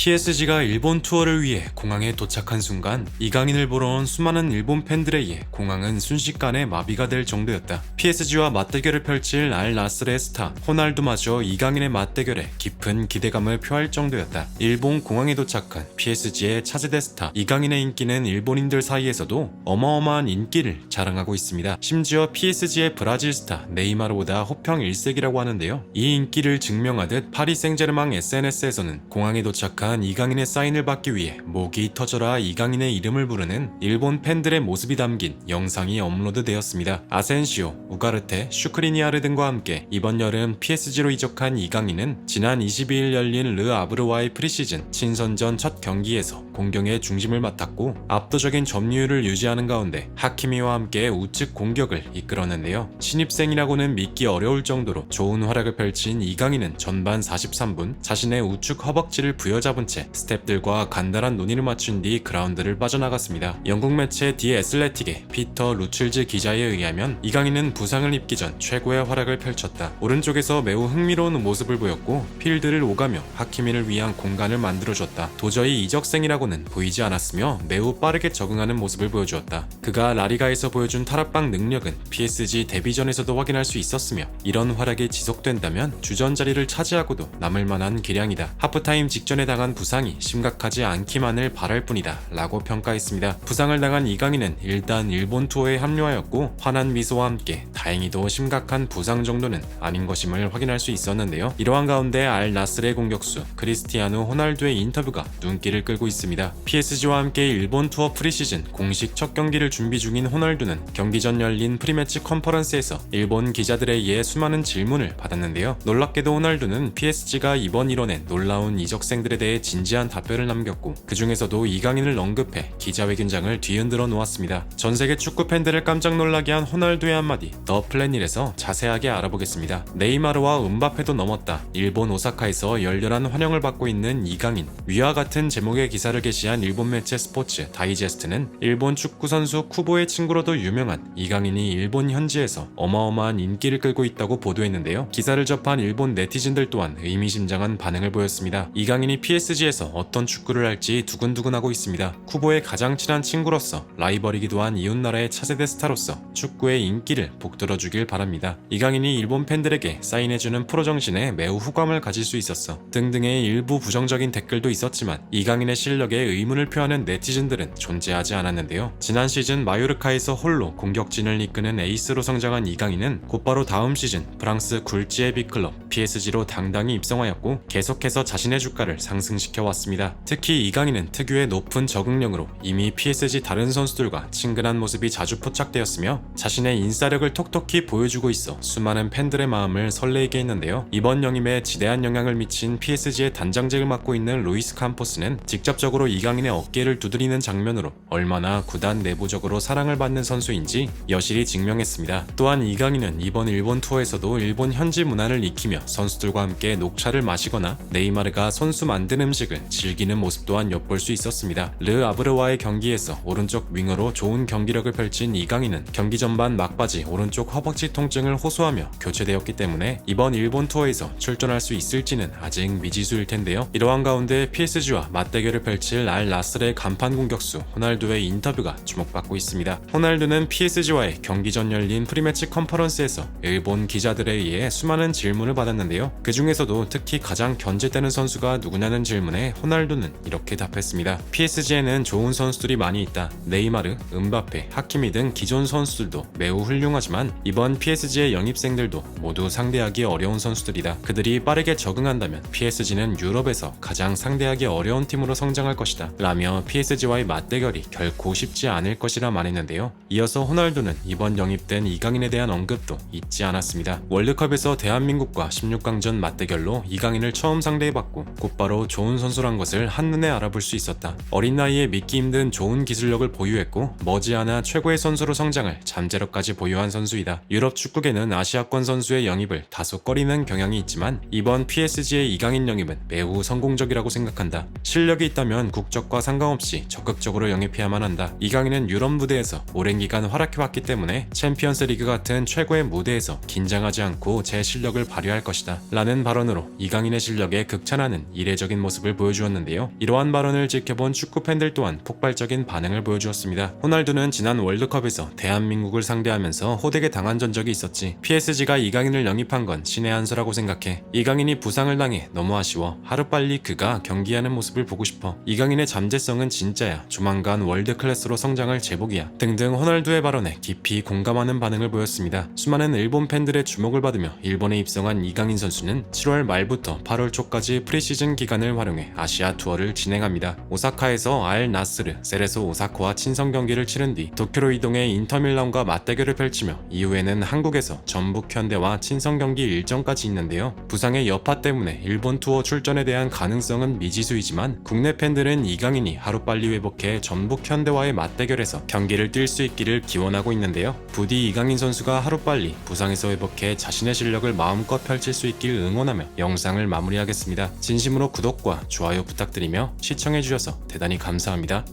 PSG가 일본 투어를 위해 공항에 도착한 순간 이강인을 보러 온 수많은 일본 팬들에 의해 공항은 순식간에 마비가 될 정도였다. PSG와 맞대결을 펼칠 알 나스르의 스타 호날두마저 이강인의 맞대결에 깊은 기대감을 표할 정도였다. 일본 공항에 도착한 PSG의 차세대 스타 이강인의 인기는 일본인들 사이에서도 어마어마한 인기를 자랑하고 있습니다. 심지어 PSG의 브라질 스타 네이마르보다 호평 일색이라고 하는데요. 이 인기를 증명하듯 파리 생제르맹 SNS에서는 공항에 도착한 이강인의 사인을 받기 위해 목이 터져라 이강인의 이름을 부르는 일본 팬들의 모습이 담긴 영상이 업로드되었습니다. 아센시오, 우가르테, 슈크리니아르 등과 함께 이번 여름 PSG로 이적한 이강인은 지난 22일 열린 르 아브르와의 프리시즌 친선전 첫 경기에서 공격의 중심을 맡았고 압도적인 점유율을 유지하는 가운데 하키미와 함께 우측 공격을 이끌었는데요. 신입생이라고는 믿기 어려울 정도로 좋은 활약을 펼친 이강인은 전반 43분 자신의 우측 허벅지를 부여잡은 채 스탭들과 간단한 논의를 맞춘 뒤 그라운드를 빠져나갔습니다. 영국 매체 디 애슬레틱의 피터 루출즈 기자에 의하면 이 강인은 부상을 입기 전 최고의 활약을 펼쳤다. 오른쪽에서 매우 흥미로운 모습을 보였고 필드를 오가며 하키미를 위한 공간을 만들어줬다. 도저히 이적생이라고는 보이지 않았으며 매우 빠르게 적응하는 모습을 보여주었다. 그가 라리가에서 보여준 탈압박 능력은 PSG 데뷔전에서도 확인할 수 있었으며 이런 활약이 지속된다면 주전 자리를 차지하고도 남을 만한 기량이다. 하프타임 직전에 당한 부상이 심각하지 않기만을 바랄 뿐이다. 라고 평가했습니다. 부상을 당한 이강인은 일단 일본 투어에 합류하였고 환한 미소와 함께 다행히도 심각한 부상 정도는 아닌 것임을 확인할 수 있었는데요. 이러한 가운데 알 나스르의 공격수 크리스티아누 호날두의 인터뷰가 눈길을 끌고 있습니다. PSG와 함께 일본 투어 프리시즌 공식 첫 경기를 준비 중인 호날두는 경기 전 열린 프리매치 컨퍼런스에서 일본 기자들에 의해 수많은 질문을 받았는데요. 놀랍게도 호날두는 PSG가 이번 1원에 놀라운 이적생들에 대해 진지한 답변을 남겼고 그 중에서도 이강인을 언급해 기자회견장을 뒤흔들어 놓았습니다. 전 세계 축구 팬들을 깜짝 놀라게 한 호날두의 한마디 더 플래닛에서 자세하게 알아보겠습니다. 네이마르와 음바페도 넘었다. 일본 오사카에서 열렬한 환영을 받고 있는 이강인 위와 같은 제목의 기사를 게시한 일본 매체 스포츠 다이제스트는 일본 축구 선수 쿠보의 친구로도 유명한 이강인이 일본 현지에서 어마어마한 인기를 끌고 있다고 보도했는데요. 기사를 접한 일본 네티즌들 또한 의미심장한 반응을 보였습니다. 이강인이 PSG에서 어떤 축구를 할지 두근두근하고 있습니다. 쿠보의 가장 친한 친구로서 라이벌이기도 한 이웃나라의 차세대 스타로서 축구의 인기를 복들어주길 바랍니다. 이강인이 일본 팬들에게 사인해주는 프로 정신에 매우 후감을 가질 수 있었어. 등등의 일부 부정적인 댓글도 있었지만 이강인의 실력에 의문을 표하는 네티즌들은 존재하지 않았는데요. 지난 시즌 마요르카에서 홀로 공격진을 이끄는 에이스로 성장한 이강인은 곧바로 다음 시즌 프랑스 굴지의 빅클럽 PSG로 당당히 입성하였고 계속해서 자신의 주가를 상승 시켜 왔습니다. 특히 이강인은 특유의 높은 적응력으로 이미 PSG 다른 선수들과 친근한 모습이 자주 포착되었으며 자신의 인싸력을 톡톡히 보여주고 있어 수많은 팬들의 마음을 설레게 했는데요. 이번 영임에 지대한 영향을 미친 PSG의 단장직을 맡고 있는 루이스 캄포스는 직접적으로 이강인의 어깨를 두드리는 장면으로 얼마나 구단 내부적으로 사랑을 받는 선수인지 여실히 증명했습니다. 또한 이강인은 이번 일본 투어에서도 일본 현지 문화를 익히며 선수들과 함께 녹차를 마시거나 네이마르가 선수 만든 음식을 즐기는 모습 또한 엿볼 수 있었습니다. 르 아브르와의 경기에서 오른쪽 윙어로 좋은 경기력을 펼친 이강인은 경기 전반 막바지 오른쪽 허벅지 통증을 호소하며 교체되었기 때문에 이번 일본 투어에서 출전할 수 있을지는 아직 미지수일 텐데요. 이러한 가운데 PSG와 맞대결을 펼칠 알 나스르의 간판 공격수 호날두의 인터뷰가 주목받고 있습니다. 호날두는 PSG와의 경기 전 열린 프리매치 컨퍼런스에서 일본 기자들에 의해 수많은 질문을 받았는데요. 그 중에서도 특히 가장 견제되는 선수가 누구냐는 질문에 호날두는 이렇게 답했습니다. PSG에는 좋은 선수들이 많이 있다. 네이마르, 음바페, 하키미 등 기존 선수들도 매우 훌륭하지만 이번 PSG의 영입생들도 모두 상대하기 어려운 선수들이다. 그들이 빠르게 적응한다면 PSG는 유럽에서 가장 상대하기 어려운 팀으로 성장할 것이다. 라며 PSG와의 맞대결이 결코 쉽지 않을 것이라 말했는데요. 이어서 호날두는 이번 영입된 이강인에 대한 언급도 잊지 않았습니다. 월드컵에서 대한민국과 16강전 맞대결로 이강인을 처음 상대해봤고 곧바로 좋은 선수란 것을 한눈에 알아볼 수 있었다. 어린 나이에 믿기 힘든 좋은 기술력을 보유했고 머지않아 최고의 선수로 성장을 잠재력까지 보유한 선수이다. 유럽 축구계는 아시아권 선수의 영입을 다소 꺼리는 경향이 있지만 이번 PSG의 이강인 영입은 매우 성공적이라고 생각한다. 실력이 있다면 국적과 상관없이 적극적으로 영입해야만 한다. 이강인은 유럽 무대에서 오랜 기간 활약해왔기 때문에 챔피언스 리그 같은 최고의 무대에서 긴장하지 않고 제 실력을 발휘할 것이다. 라는 발언으로 이강인의 실력에 극찬하는 이례적인 모습 모습을 보여주었는데요. 이러한 발언을 지켜본 축구 팬들 또한 폭발적인 반응을 보여주었습니다. 호날두는 지난 월드컵에서 대한민국을 상대하면서 호되게 당한 전적이 있었지. PSG가 이강인을 영입한 건 신의 한 수라고 생각해. 이강인이 부상을 당해 너무 아쉬워. 하루빨리 그가 경기하는 모습을 보고 싶어. 이강인의 잠재성은 진짜야. 조만간 월드 클래스로 성장할 제복이야. 등등 호날두의 발언에 깊이 공감하는 반응을 보였습니다. 수많은 일본 팬들의 주목을 받으며 일본에 입성한 이강인 선수는 7월 말부터 8월 초까지 프리시즌 기간을 활용해 아시아 투어를 진행합니다. 오사카에서 알 나스르, 세레소 오사카와 친선 경기를 치른 뒤 도쿄로 이동해 인터밀란과 맞대결을 펼치며 이후에는 한국에서 전북 현대와 친선 경기 일정까지 있는데요. 부상의 여파 때문에 일본 투어 출전에 대한 가능성은 미지수이지만 국내 팬들은 이강인이 하루빨리 회복해 전북 현대와의 맞대결에서 경기를 뛸 수 있기를 기원하고 있는데요. 부디 이강인 선수가 하루빨리 부상에서 회복해 자신의 실력을 마음껏 펼칠 수 있길 응원하며 영상을 마무리하겠습니다. 진심으로 구독과 좋아요 부탁드리며 시청해주셔서 대단히 감사합니다.